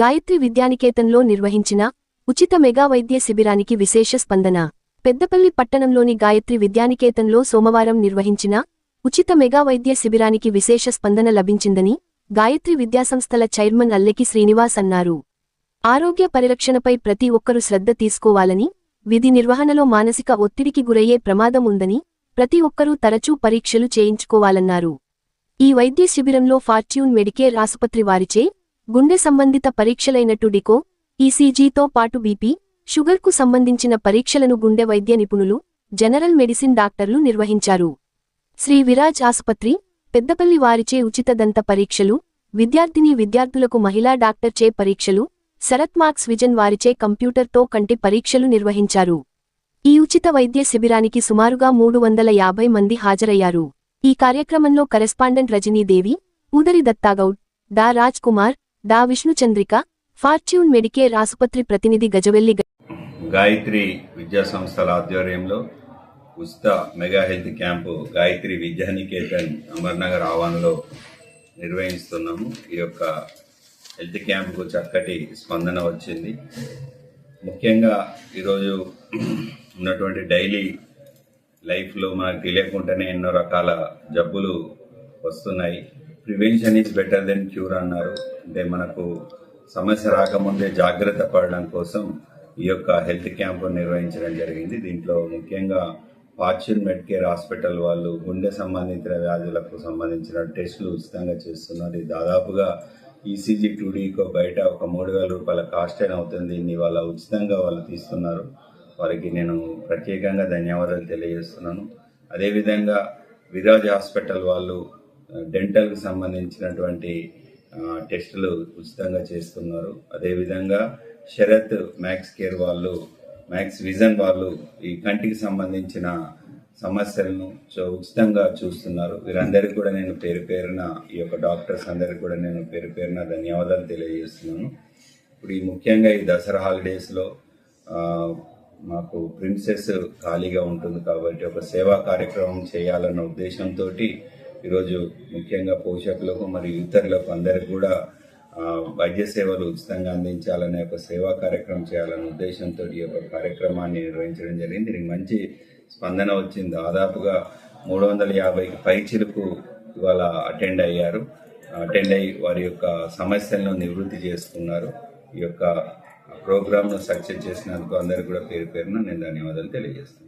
గాయత్రి విద్యానికేతన్లో నిర్వహించిన ఉచిత మెగా వైద్య శిబిరానికి విశేష స్పందన. పెద్దపల్లి పట్టణంలోని గాయత్రి విద్యానికేతన్లో సోమవారం నిర్వహించిన ఉచిత మెగా వైద్య శిబిరానికి విశేష స్పందన లభించిందని గాయత్రి విద్యాసంస్థల చైర్మన్ అల్లెకి శ్రీనివాస్ అన్నారు. ఆరోగ్య పరిరక్షణపై ప్రతి ఒక్కరూ శ్రద్ధ తీసుకోవాలని విధి నిర్వహణలో మానసిక ఒత్తిడికి గురయ్యే ప్రమాదం ఉందని ప్రతి ఒక్కరూ తరచూ పరీక్షలు చేయించుకోవాలన్నారు. ఈ వైద్య శిబిరంలో ఫార్చ్యూన్ మెడికేర్ ఆసుపత్రి వారిచే గుండె సంబంధిత పరీక్షలైనట్టు డికో ఈసీజీతో పాటు బీపీ షుగర్కు సంబంధించిన పరీక్షలను గుండె వైద్య నిపుణులు జనరల్ మెడిసిన్ డాక్టర్లు నిర్వహించారు. శ్రీ విరాజ్ ఆసుపత్రి పెద్దపల్లి వారిచే ఉచిత దంత పరీక్షలు విద్యార్థిని విద్యార్థులకు మహిళా డాక్టర్చే పరీక్షలు శరత్ మార్క్స్ విజన్ వారిచే కంప్యూటర్తో కంటి పరీక్షలు నిర్వహించారు. ఈ ఉచిత వైద్య శిబిరానికి సుమారుగా మూడు వందల యాభై మంది హాజరయ్యారు. ఈ కార్యక్రమంలో కరెస్పాండెంట్ రజనీదేవి ఊదరి దత్తాగౌడ్ డా రాజ్ కుమార్ డా విష్ణుచంద్రిక ఫార్చ్యూన్ మెడికేర్ ఆసుపత్రి ప్రతినిధి గజవెల్లి గాయత్రి విద్యా సంస్థల ఆధ్వర్యంలో ఉచిత mega health camp Gayatri Vidyaniketan Amarnagar ఆవరణలో నిర్వహిస్తున్నాము. ఈ యొక్క హెల్త్ క్యాంపుకు చక్కటి స్పందన వచ్చింది. ముఖ్యంగా ఈరోజు ఉన్నటువంటి డైలీ లైఫ్లో మనకు తెలియకుండానే ఎన్నో రకాల జబ్బులు వస్తున్నాయి. Prevention is better than cure అన్నారు. అంటే మనకు సమస్య రాకముందే జాగ్రత్త పడడం కోసం ఈ యొక్క హెల్త్ క్యాంపు నిర్వహించడం జరిగింది. దీంట్లో ముఖ్యంగా ఫార్చ్యూన్ మెడ్కేర్ హాస్పిటల్ వాళ్ళు గుండె సంబంధించిన వ్యాధులకు సంబంధించిన టెస్టులు ఉచితంగా చేస్తున్నారు. దాదాపుగా ఈసీజీ టూడీకో బయట ఒక మూడు వేల రూపాయల కాస్ట్ అయిన అవుతుంది. దీన్ని వాళ్ళ ఉచితంగా వాళ్ళు తీస్తున్నారు. వారికి నేను ప్రత్యేకంగా ధన్యవాదాలు తెలియజేస్తున్నాను. అదేవిధంగా విరాజ్ హాస్పిటల్ వాళ్ళు డెంటల్కి సంబంధించినటువంటి టెస్టులు ఉచితంగా చేస్తున్నారు. అదేవిధంగా శరత్ మ్యాక్స్ కేర్ వాళ్ళు మ్యాక్స్ విజన్ వాళ్ళు ఈ కంటికి సంబంధించిన సమస్యలను ఉచితంగా చూస్తున్నారు. వీరందరికీ కూడా నేను పేరు పేరున ఈ యొక్క డాక్టర్స్ అందరికీ కూడా నేను పేరు పేరున ధన్యవాదాలు తెలియజేస్తున్నాను. ఇప్పుడు ఈ ముఖ్యంగా ఈ దసరా హాలిడేస్లో మాకు ప్రిన్సెస్ ఖాళీగా ఉంటుంది కాబట్టి ఒక సేవా కార్యక్రమం చేయాలన్న ఉద్దేశంతో ఈరోజు ముఖ్యంగా పోషకులకు మరియు ఇతరులకు అందరికి కూడా వైద్య సేవలు ఉచితంగా అందించాలనే ఒక సేవా కార్యక్రమం చేయాలనే ఉద్దేశంతో ఈ యొక్క కార్యక్రమాన్ని నిర్వహించడం జరిగింది. దీనికి మంచి స్పందన వచ్చింది. దాదాపుగా మూడు వందల యాభైకి పైచిలకు ఇవాళ అటెండ్ అయ్యారు. అటెండ్ అయ్యి వారి యొక్క సమస్యలను నివృత్తి చేసుకున్నారు. ఈ యొక్క ప్రోగ్రామ్ను సక్సెస్ చేసినందుకు అందరికీ కూడా పేరు పేరున నేను ధన్యవాదాలు తెలియజేస్తున్నాను.